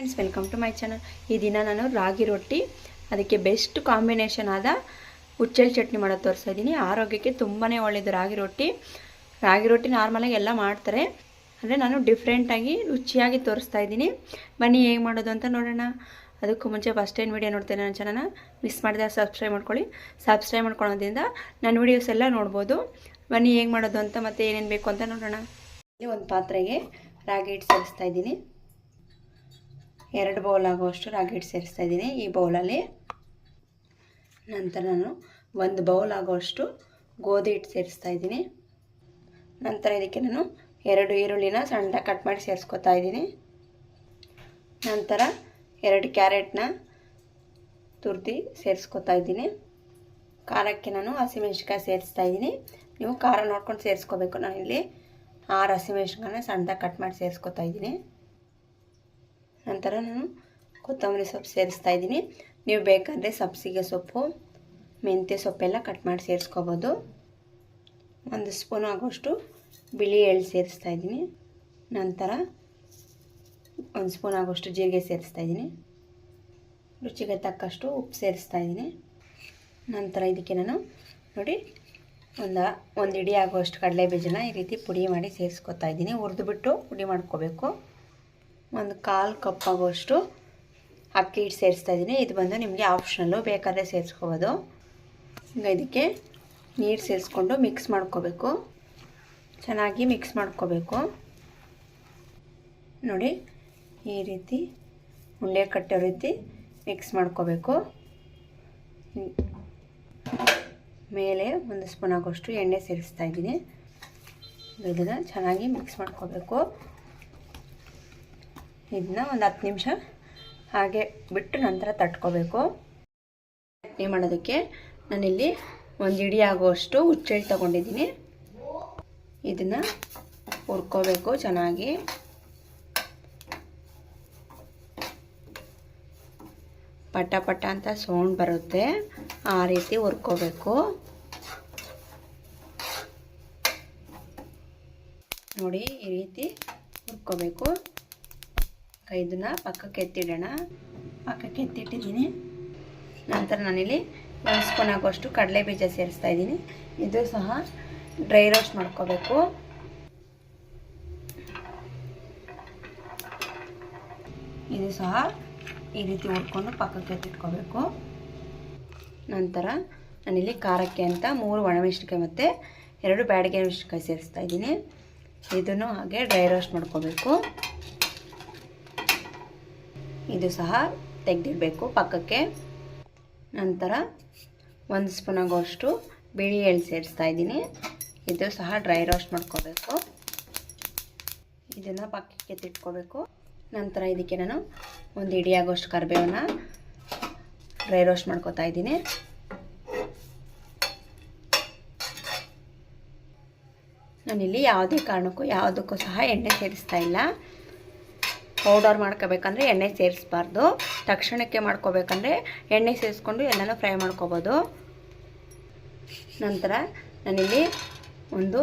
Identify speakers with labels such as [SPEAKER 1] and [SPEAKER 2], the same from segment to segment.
[SPEAKER 1] Friends welcome to my channel ಈ ದಿನ ನಾನು ರಾಗಿ ರೊಟ್ಟಿ, ಅದಕ್ಕೆ ಬೆಸ್ಟ್ ಕಾಂಬಿನೇಷನ್ ಆದ ಉಚ್ಚಲ್ ಚಟ್ನಿ ಮಾಡೋದು ತೋರಿಸ್ತಾ ಇದ್ದೀನಿ ಆರೋಗ್ಯಕ್ಕೆ ತುಂಬಾ ಒಳ್ಳೆಯದು ರಾಗಿ ರೊಟ್ಟಿ. ರಾಗಿ ರೊಟ್ಟಿ ನಾರ್ಮಲಾಗಿ ಎಲ್ಲ ಮಾಡ್ತಾರೆ. ಅಂದರೆ ನಾನು ಡಿಫ್ರೆಂಟಾಗಿ ರುಚಿಯಾಗಿ ತೋರಿಸ್ತಾ ಇದ್ದೀನಿ ಬನ್ನಿ ಹೇಗೆ ಮಾಡೋದು ಅಂತ ನೋಡೋಣ. ಅದಕ್ಕೂ ಮುಂಚೆ ಫಸ್ಟ್ ಟೈಮ್ ವೀಡಿಯೋ ನೋಡ್ತೇನೆ ನನ್ನ ಚಾನಲ್ನ ಮಿಸ್ ಮಾಡಿದೆ ಸಬ್ಸ್ಕ್ರೈಬ್ ಮಾಡ್ಕೊಳ್ಳಿ. ಸಬ್ಸ್ಕ್ರೈಬ್ ಮಾಡ್ಕೊಳೋದ್ರಿಂದ ನನ್ನ ವೀಡಿಯೋಸ್ ಎಲ್ಲ ನೋಡ್ಬೋದು. ಬನ್ನಿ ಹೇಗೆ ಮಾಡೋದು ಅಂತ ಮತ್ತು ಏನೇನು ಬೇಕು ಅಂತ ನೋಡೋಣ. ಇಲ್ಲಿ ಒಂದು ಪಾತ್ರೆಗೆ ರಾಗಿ ಹಿಟ್ಟು ಸೇರಿಸ್ತಾ ಇದ್ದೀನಿ ಎರಡು ಬೌಲ್ ಆಗುವಷ್ಟು ರಾಗಿ ಹಿಟ್ಟು ಸೇರಿಸ್ತಾ ಇದ್ದೀನಿ. ಈ ಬೌಲಲ್ಲಿ ನಂತರ ನಾನು ಒಂದು ಬೌಲ್ ಆಗುವಷ್ಟು ಗೋಧಿ ಹಿಟ್ಟು ಸೇರಿಸ್ತಾ ಇದ್ದೀನಿ. ನಂತರ ಇದಕ್ಕೆ ನಾನು ಎರಡು ಈರುಳ್ಳಿನ ಸಣ್ಣದಾಗಿ ಕಟ್ ಮಾಡಿ ಸೇರಿಸ್ಕೊತಾ ಇದ್ದೀನಿ. ನಂತರ ಎರಡು ಕ್ಯಾರೆಟ್ನ ತುರ್ದಿ ಸೇರಿಸ್ಕೊತಾ ಇದ್ದೀನಿ. ಖಾರಕ್ಕೆ ನಾನು ಹಸಿಮೆಣ್ಸಿಕಾಯಿ ಸೇರಿಸ್ತಾ ಇದ್ದೀನಿ. ನೀವು ಖಾರ ನೋಡ್ಕೊಂಡು ಸೇರಿಸ್ಕೋಬೇಕು. ನಾನಿಲ್ಲಿ ಆರು ಹಸಿಮೆಣ್ಸಿನ್ಕಾಯನ್ನ ಸಣ್ಣದಾಗಿ ಕಟ್ ಮಾಡಿ ಸೇರಿಸ್ಕೊತಾ ಇದ್ದೀನಿ. ನಂತರ ನಾನು ಕೊತ್ತಂಬರಿ ಸೊಪ್ಪು ಸೇರಿಸ್ತಾ ಇದ್ದೀನಿ. ನೀವು ಬೇಕಾದರೆ ಸಬ್ಸಿಗೆ ಸೊಪ್ಪು, ಮೆಂತ್ಯ ಸೊಪ್ಪೆಲ್ಲ ಕಟ್ ಮಾಡಿ ಸೇರಿಸ್ಕೋಬೋದು. ಒಂದು ಸ್ಪೂನ್ ಆಗೋಷ್ಟು ಬಿಳಿ ಎಳ್ಳು ಸೇರಿಸ್ತಾ ಇದ್ದೀನಿ. ನಂತರ ಒಂದು ಸ್ಪೂನ್ ಆಗೋಷ್ಟು ಜೀರಿಗೆ ಸೇರಿಸ್ತಾ ಇದ್ದೀನಿ. ರುಚಿಗೆ ತಕ್ಕಷ್ಟು ಉಪ್ಪು ಸೇರಿಸ್ತಾ ಇದ್ದೀನಿ. ನಂತರ ಇದಕ್ಕೆ ನಾನು ನೋಡಿ ಒಂದು ಒಂದು ಇಡಿ ಆಗುವಷ್ಟು ಕಡಲೆ ಬೀಜನ ಈ ರೀತಿ ಪುಡಿ ಮಾಡಿ ಸೇರಿಸ್ಕೊತಾ ಇದ್ದೀನಿ. ಹುರಿದುಬಿಟ್ಟು ಪುಡಿ ಮಾಡ್ಕೋಬೇಕು. ಒಂದು ಕಾಲು ಕಪ್ ಆಗುವಷ್ಟು ಅಕ್ಕಿ ಹಿಟ್ಟು ಸೇರಿಸ್ತಾ ಇದ್ದೀನಿ. ಇದು ಬಂದು ನಿಮಗೆ ಆಪ್ಷನಲ್ಲು ಬೇಕಾದರೆ ಸೇರಿಸ್ಕೋಬೋದು. ಈಗ ಇದಕ್ಕೆ ನೀರು ಸೇರಿಸ್ಕೊಂಡು ಮಿಕ್ಸ್ ಮಾಡ್ಕೋಬೇಕು. ಚೆನ್ನಾಗಿ ಮಿಕ್ಸ್ ಮಾಡ್ಕೋಬೇಕು. ನೋಡಿ, ಈ ರೀತಿ ಉಂಡೆ ಕಟ್ಟೋ ರೀತಿ ಮಿಕ್ಸ್ ಮಾಡ್ಕೋಬೇಕು. ಮೇಲೆ ಒಂದು ಸ್ಪೂನ್ ಆಗೋಷ್ಟು ಎಣ್ಣೆ ಸೇರಿಸ್ತಾ ಇದ್ದೀನಿ. ಇದನ್ನು ಚೆನ್ನಾಗಿ ಮಿಕ್ಸ್ ಮಾಡ್ಕೋಬೇಕು. ಇದನ್ನ ಒಂದು ಹತ್ತು ನಿಮಿಷ ಹಾಗೆ ಬಿಟ್ಟು ನಂತರ ತಟ್ಕೋಬೇಕು. ಚಟ್ನಿ ಮಾಡೋದಕ್ಕೆ ನಾನಿಲ್ಲಿ ಒಂದು ಇಡಿ ಆಗುವಷ್ಟು ಹುಚ್ಚೆಳ್ಳು ತೊಗೊಂಡಿದ್ದೀನಿ. ಇದನ್ನು ಹುರ್ಕೋಬೇಕು ಚೆನ್ನಾಗಿ. ಪಟ ಪಟ ಅಂತ ಸೌಂಡ್ ಬರುತ್ತೆ. ಆ ರೀತಿ ಹುರ್ಕೋಬೇಕು. ನೋಡಿ ಈ ರೀತಿ ಹುರ್ಕೋಬೇಕು. ಇದನ್ನು ಪಕ್ಕಕ್ಕೆ ಎತ್ತಿಡೋಣ. ಪಕ್ಕಕ್ಕೆ ಎತ್ತಿಟ್ಟಿದ್ದೀನಿ. ನಂತರ ನಾನಿಲ್ಲಿ ಒಂದು ಸ್ಪೂನ್ ಕಡಲೆ ಬೀಜ ಸೇರಿಸ್ತಾ ಇದ್ದೀನಿ. ಇದು ಸಹ ಡ್ರೈ ರೋಸ್ಟ್ ಮಾಡ್ಕೋಬೇಕು. ಇದು ಸಹ ಈ ರೀತಿ ಹುರ್ಕೊಂಡು ಪಕ್ಕಕ್ಕೆ ಎತ್ತಿಟ್ಕೋಬೇಕು. ನಂತರ ನಾನಿಲ್ಲಿ ಖಾರಕ್ಕೆ ಅಂತ ಮೂರು ಒಣಮೆಣಸಿನ್ಕಾಯಿ ಮತ್ತು ಎರಡು ಬ್ಯಾಡಿಗೆ ಮೆಣಸಿನ್ಕಾಯಿ ಸೇರಿಸ್ತಾ ಇದ್ದೀನಿ. ಇದನ್ನು ಹಾಗೆ ಡ್ರೈ ರೋಸ್ಟ್ ಮಾಡ್ಕೋಬೇಕು. ಇದು ಸಹ ತೆಗೆದಿಡಬೇಕು ಪಕ್ಕಕ್ಕೆ. ನಂತರ ಒಂದು ಸ್ಪೂನ್ ಆಗೋಷ್ಟು ಬಿಳಿ ಎಳ್ಳು ಸೇರಿಸ್ತಾ ಇದ್ದೀನಿ. ಇದು ಸಹ ಡ್ರೈ ರೋಸ್ಟ್ ಮಾಡ್ಕೋಬೇಕು. ಇದನ್ನು ಪಕ್ಕಕ್ಕೆ ತಿಟ್ಕೋಬೇಕು. ನಂತರ ಇದಕ್ಕೆ ನಾನು ಒಂದು ಇಡಿ ಆಗೋಷ್ಟು ಕರಿಬೇವನ್ನ ಡ್ರೈ ರೋಸ್ಟ್ ಮಾಡ್ಕೋತಾ ಇದ್ದೀನಿ. ನಾನಿಲ್ಲಿ ಯಾವುದೇ ಕಾರಣಕ್ಕೂ ಯಾವುದಕ್ಕೂ ಸಹ ಎಣ್ಣೆ ಸೇರಿಸ್ತಾ ಇಲ್ಲ. ಪೌಡರ್ ಮಾಡ್ಕೋಬೇಕಂದ್ರೆ ಎಣ್ಣೆ ಸೇರಿಸ್ಬಾರ್ದು. ತಕ್ಷಣಕ್ಕೆ ಮಾಡ್ಕೋಬೇಕಂದ್ರೆ ಎಣ್ಣೆ ಸೇರಿಸ್ಕೊಂಡು ಎಲ್ಲನೂ ಫ್ರೈ ಮಾಡ್ಕೋಬೋದು. ನಂತರ ನಾನಿಲ್ಲಿ ಒಂದು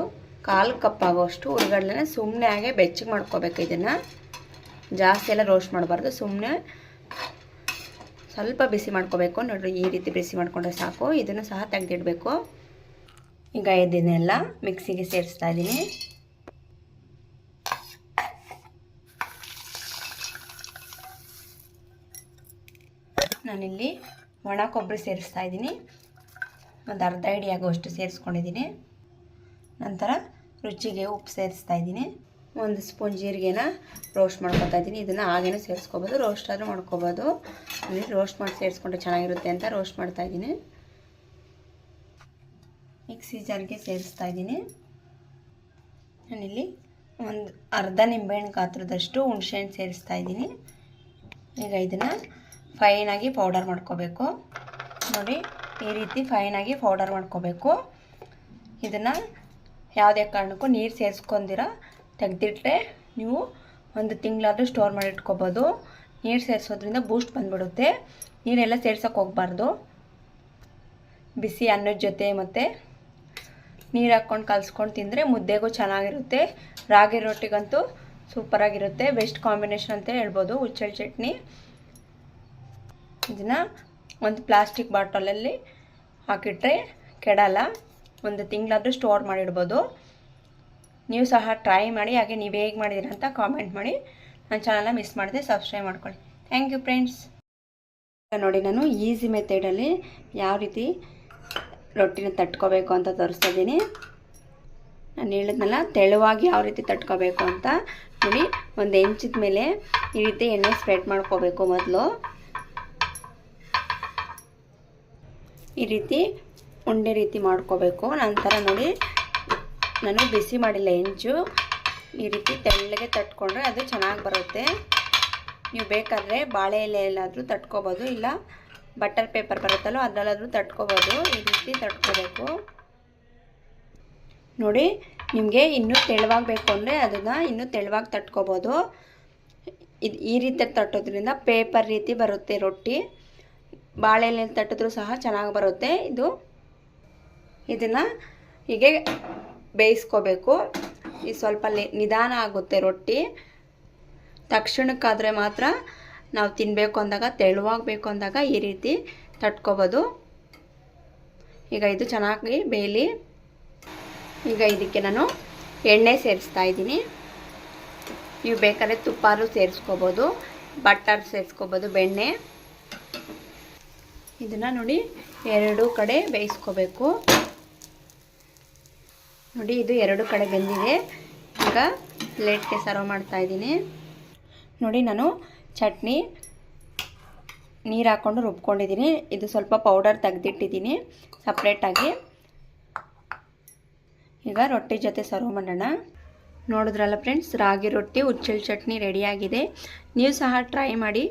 [SPEAKER 1] ಕಾಲು ಕಪ್ ಆಗೋಷ್ಟು ಉಳ್ಳಗಡ್ಲೆನ ಸುಮ್ಮನೆ ಹಾಗೆ ಬೆಚ್ಚಗೆ ಮಾಡ್ಕೋಬೇಕು ಇದನ್ನು. ಜಾಸ್ತಿ ಎಲ್ಲ ರೋಸ್ಟ್ ಮಾಡಬಾರ್ದು ಸುಮ್ಮನೆ ಸ್ವಲ್ಪ ಬಿಸಿ ಮಾಡ್ಕೋಬೇಕು. ನೋಡಿ ಈ ರೀತಿ ಬಿಸಿ ಮಾಡಿಕೊಂಡ್ರೆ ಸಾಕು. ಇದನ್ನು ಸಹ ತೆಗೆದಿಡಬೇಕು. ಈಗ ಇದನ್ನೆಲ್ಲ ಮಿಕ್ಸಿಗೆ ಸೇರಿಸ್ತಾ ಇದ್ದೀನಿ. ನಾನಿಲ್ಲಿ ಒಣ ಕೊಬ್ಬರಿ ಸೇರಿಸ್ತಾ ಇದ್ದೀನಿ. ಒಂದು ಅರ್ಧ ಇಡಿ ಆಗುವಷ್ಟು ಸೇರಿಸ್ಕೊಂಡಿದ್ದೀನಿ. ನಂತರ ರುಚಿಗೆ ಉಪ್ಪು ಸೇರಿಸ್ತಾ ಇದ್ದೀನಿ. ಒಂದು ಸ್ಪೂನ್ ಜೀರಿಗೆನ ರೋಸ್ಟ್ ಮಾಡ್ಕೊತಾ ಇದ್ದೀನಿ. ಇದನ್ನು ಹಾಗೇನೂ ಸೇರಿಸ್ಕೋಬೋದು. ರೋಸ್ಟ್ ಆದರೂ ಮಾಡ್ಕೋಬೋದು. ಅಂದರೆ ರೋಸ್ಟ್ ಮಾಡಿ ಸೇರಿಸ್ಕೊಂಡ್ರೆ ಚೆನ್ನಾಗಿರುತ್ತೆ ಅಂತ ರೋಸ್ಟ್ ಮಾಡ್ತಾ ಇದ್ದೀನಿ. ಮಿಕ್ಸಿ ಜಾರಿಗೆ ಸೇರಿಸ್ತಾ ಇದ್ದೀನಿ. ನಾನಿಲ್ಲಿ ಒಂದು ಅರ್ಧ ನಿಂಬೆಹಣ್ಣು ಗಾತ್ರದಷ್ಟು ಹುಣಸೆಹಣ್ಣು ಸೇರಿಸ್ತಾ ಇದ್ದೀನಿ. ಈಗ ಇದನ್ನು ಫೈನಾಗಿ ಪೌಡರ್ ಮಾಡ್ಕೋಬೇಕು. ನೋಡಿ, ಈ ರೀತಿ ಫೈನಾಗಿ ಪೌಡರ್ ಮಾಡ್ಕೋಬೇಕು. ಇದನ್ನು ಯಾವುದೇ ಕಾರಣಕ್ಕೂ ನೀರು ಸೇರಿಸ್ಕೊಂಡಿರ ತೆಗೆದಿಟ್ಟರೆ ನೀವು ಒಂದು ತಿಂಗಳಾದರೂ ಸ್ಟೋರ್ ಮಾಡಿ ಇಟ್ಕೋಬೋದು. ನೀರು ಸೇರಿಸೋದ್ರಿಂದ ಬೂಸ್ಟ್ ಬಂದುಬಿಡುತ್ತೆ. ನೀರೆಲ್ಲ ಸೇರ್ಸೋಕೆ ಹೋಗ್ಬಾರ್ದು. ಬಿಸಿ ಅನ್ನದ ಜೊತೆ ಮತ್ತು ನೀರು ಹಾಕ್ಕೊಂಡು ಕಲ್ಸ್ಕೊಂಡು ತಿಂದರೆ ಮುದ್ದೆಗೂ ಚೆನ್ನಾಗಿರುತ್ತೆ. ರಾಗಿ ರೊಟ್ಟಿಗಂತೂ ಸೂಪರಾಗಿರುತ್ತೆ ಬೆಸ್ಟ್ ಕಾಂಬಿನೇಷನ್ ಅಂತ ಹೇಳ್ಬೋದು. ಹುಚ್ಚಳ ಚಟ್ನಿ. ಇದನ್ನು ಒಂದು ಪ್ಲಾಸ್ಟಿಕ್ ಬಾಟಲಲ್ಲಿ ಹಾಕಿಟ್ರೆ ಕೆಡಲ್ಲ. ಒಂದು ತಿಂಗಳಾದರೂ ಸ್ಟೋರ್ ಮಾಡಿಡ್ಬೋದು. ನೀವು ಸಹ ಟ್ರೈ ಮಾಡಿ, ಹಾಗೆ ನೀವು ಹೇಗೆ ಮಾಡಿದ್ದೀರ ಅಂತ ಕಾಮೆಂಟ್ ಮಾಡಿ. ನನ್ನ ಚಾನಲ್ನ ಮಿಸ್ ಮಾಡಿದೆ ಸಬ್ಸ್ಕ್ರೈಬ್ ಮಾಡ್ಕೊಳ್ಳಿ. ಥ್ಯಾಂಕ್ ಯು ಫ್ರೆಂಡ್ಸ್ ನೋಡಿ ನಾನು ಈಸಿ ಮೆಥಡಲ್ಲಿ ಯಾವ ರೀತಿ ರೊಟ್ಟಿನ ತಟ್ಕೋಬೇಕು ಅಂತ ತೋರಿಸ್ತಾ ಇದ್ದೀನಿ. ನಾನು ಹೇಳಿದ್ನಲ್ಲ, ತೆಳುವಾಗಿ ಯಾವ ರೀತಿ ತಟ್ಕೋಬೇಕು ಅಂತ. ನೋಡಿ, ಒಂದು ಹೆಂಚಿದ ಮೇಲೆ ಈ ರೀತಿ ಎಣ್ಣೆ ಸ್ಪ್ರೆಡ್ ಮಾಡ್ಕೋಬೇಕು ಮೊದಲು. ಈ ರೀತಿ ಉಂಡೆ ರೀತಿ ಮಾಡ್ಕೋಬೇಕು. ನಂತರ ನೋಡಿ, ನಾನು ಬಿಸಿ ಮಾಡಿಲ್ಲ ಹೆಂಚು. ಈ ರೀತಿ ತೆಳ್ಳಗೆ ತಟ್ಕೊಂಡ್ರೆ ಅದು ಚೆನ್ನಾಗಿ ಬರುತ್ತೆ. ನೀವು ಬೇಕಾದರೆ ಬಾಳೆ ಎಲೆಯಲ್ಲಾದರೂ ತಟ್ಕೋಬೋದು, ಇಲ್ಲ ಬಟರ್ ಪೇಪರ್ ಬರುತ್ತಲ್ಲೋ ಅದರಲ್ಲಾದರೂ ತಟ್ಕೋಬೋದು. ಈ ರೀತಿ ತಟ್ಕೋಬೇಕು. ನೋಡಿ, ನಿಮಗೆ ಇನ್ನೂ ತೆಳುವಾಗಬೇಕು ಅಂದರೆ ಅದನ್ನು ಇನ್ನೂ ತೆಳುವಾಗಿ ತಟ್ಕೋಬೋದು. ಇದು ಈ ರೀತಿ ತಟ್ಟೋದ್ರಿಂದ ಪೇಪರ್ ರೀತಿ ಬರುತ್ತೆ ರೊಟ್ಟಿ. ಬಾಳೆಲೆಯಲ್ಲಿ ತಟ್ಟಿದ್ರೂ ಸಹ ಚೆನ್ನಾಗಿ ಬರುತ್ತೆ. ಇದು ಇದನ್ನು ಹೀಗೆ ಬೇಯಿಸ್ಕೋಬೇಕು. ಈ ಸ್ವಲ್ಪ ನಿಧಾನ ಆಗುತ್ತೆ ರೊಟ್ಟಿ. ತಕ್ಷಣಕ್ಕಾದರೆ ಮಾತ್ರ ನಾವು ತಿನ್ನಬೇಕು ಅಂದಾಗ, ತೆಳುವಾಗಬೇಕು ಅಂದಾಗ ಈ ರೀತಿ ತಟ್ಕೋಬೋದು. ಈಗ ಇದು ಚೆನ್ನಾಗಿ ಬೇಯಲಿ. ಈಗ ಇದಕ್ಕೆ ನಾನು ಎಣ್ಣೆ ಸೇರಿಸ್ತಾ ಇದ್ದೀನಿ. ನೀವು ಬೇಕಾದ್ರೆ ತುಪ್ಪಾರು ಸೇರಿಸ್ಕೋಬೋದು, ಬಟರ್ ಸೇರಿಸ್ಕೋಬೋದು, ಬೆಣ್ಣೆ. ಇದನ್ನು ನೋಡಿ ಎರಡು ಕಡೆ ಬೇಯಿಸ್ಕೋಬೇಕು. ನೋಡಿ, ಇದು ಎರಡು ಕಡೆ ಬೆಂದಿದೆ. ಈಗ ಪ್ಲೇಟ್ಗೆ ಸರ್ವ್ ಮಾಡ್ತಾ ಇದ್ದೀನಿ. ನೋಡಿ, ನಾನು ಚಟ್ನಿ ನೀರು ಹಾಕ್ಕೊಂಡು ರುಬ್ಕೊಂಡಿದ್ದೀನಿ. ಇದು ಸ್ವಲ್ಪ ಪೌಡರ್ ತೆಗೆದಿಟ್ಟಿದ್ದೀನಿ ಸಪ್ರೇಟಾಗಿ ಈಗ ರೊಟ್ಟಿ ಜೊತೆ ಸರ್ವ್ ಮಾಡೋಣ. ನೋಡಿದ್ರಲ್ಲ ಫ್ರೆಂಡ್ಸ್, ರಾಗಿ ರೊಟ್ಟಿ, ಉಚ್ಚಲ್ ಚಟ್ನಿ ರೆಡಿಯಾಗಿದೆ ನೀವು ಸಹ ಟ್ರೈ ಮಾಡಿ.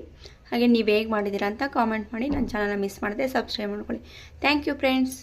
[SPEAKER 1] ಹಾಗೆ ನೀವು ಹೇಗೆ ಮಾಡಿದ್ದೀರಾ ಅಂತ ಕಾಮೆಂಟ್ ಮಾಡಿ. ನನ್ನ ಚಾನಲ್ನ ಮಿಸ್ ಮಾಡಿದೆ ಸಬ್ಸ್ಕ್ರೈಬ್ ಮಾಡ್ಕೊಳ್ಳಿ. Thank you friends